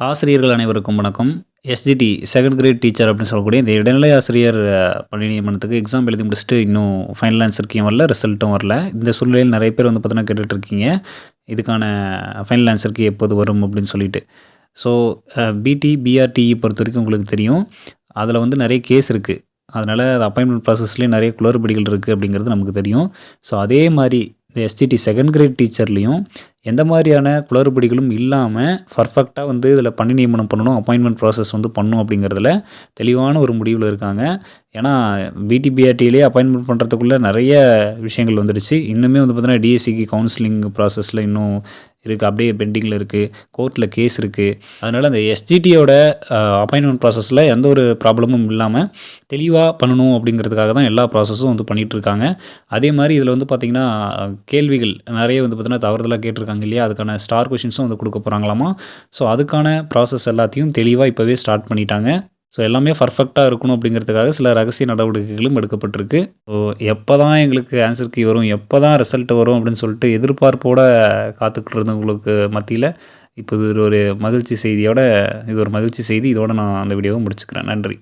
ஆசிரியர்கள் அனைவருக்கும் வணக்கம். எஸ்ஜிடி செகண்ட் கிரேட் டீச்சர் அப்படின்னு சொல்லக்கூடிய இந்த இடைநிலை ஆசிரியர் அஹ், பணி நியமனத்துக்கு எக்ஸாம் எழுதி முடிச்சுட்டு இன்னும் ஃபைனல் ஆன்சர் வரல ரிசல்ட்டும் வரல. இந்த சூழ்நிலையில் நிறைய பேர் வந்து பார்த்தீங்கன்னா கேட்டுட்ருக்கீங்க. இதுக்கான ஃபைனல் ஆன்சருக்கு எப்போது வரும் அப்படின்னு சொல்லிட்டு. ஸோ பிடி பிஆர்டிஇ பொறுத்த வரைக்கும் உங்களுக்கு தெரியும். அதில் வந்து நிறைய கேஸ் இருக்குது அதனால் அது அப்பாயின்மெண்ட் ப்ராசஸ்லேயும் நிறைய குளறுபடிகள் இருக்குது அப்படிங்கிறது நமக்கு தெரியும். ஸோ அதே மாதிரி இந்த எஸ்டிடி செகண்ட் கிரேட் டீச்சர்லேயும் எந்த மாதிரியான குளறுபடிகளும் இல்லாமல் பர்ஃபெக்டாக வந்து இதில் பணி நியமனம் பண்ணணும் அப்பாயின்மெண்ட் ப்ராசஸ் வந்து பண்ணணும் அப்படிங்கிறதுல தெளிவான ஒரு முடிவில் இருக்காங்க. ஏன்னா பிடிபிஆர்டியிலே அப்பாயின்மெண்ட் பண்ணுறதுக்குள்ளே நிறைய விஷயங்கள் வந்துடுச்சு. இன்னுமே வந்து பார்த்தீங்கன்னா டிஎஸ்சிக்கு கவுன்சிலிங் ப்ராசஸில் இன்னும் இருக்குது அப்படியே பெண்டிங்கில் இருக்குது கோர்ட்டில் கேஸ் இருக்குது அதனால் அந்த எஸ்ஜிடியோட அப்பாயின்மெண்ட் ப்ராசஸில் எந்த ஒரு ப்ராப்ளமும் இல்லாமல் தெளிவாக பண்ணணும் அப்படிங்கிறதுக்காக தான் எல்லா ப்ராசஸும் வந்து பண்ணிகிட்ருக்காங்க அதே மாதிரி இதில் வந்து பார்த்திங்கன்னா கேள்விகள் நிறைய வந்து பார்த்திங்கன்னா தவறுதலாக கேட்டிருக்காங்க. இல்லையா? அதுக்கான ஸ்டார் கொஷின்ஸும் வந்து கொடுக்க போகிறாங்களாமா ஸோ அதுக்கான ப்ராசஸ் எல்லாத்தையும் தெளிவாக இப்போவே ஸ்டார்ட் பண்ணிட்டாங்க. ஸோ எல்லாமே பர்ஃபெக்டாக இருக்கணும் அப்படிங்கிறதுக்காக சில ரகசிய நடவடிக்கைகளும் எடுக்கப்பட்டிருக்கு. ஸோ எப்போ தான் எங்களுக்கு ஆன்சர் கீ வரும் எப்போ தான் ரிசல்ட் வரும் அப்படின்னு சொல்லிட்டு எதிர்பார்ப்போட காத்துக்கிட்டு இருந்தவங்களுக்கு மத்தியில் இப்போ இது ஒரு மகிழ்ச்சி செய்தியோட இது ஒரு மகிழ்ச்சி செய்தி. இதோட நான் அந்த வீடியோவை முடிச்சுக்கிறேன். நன்றி.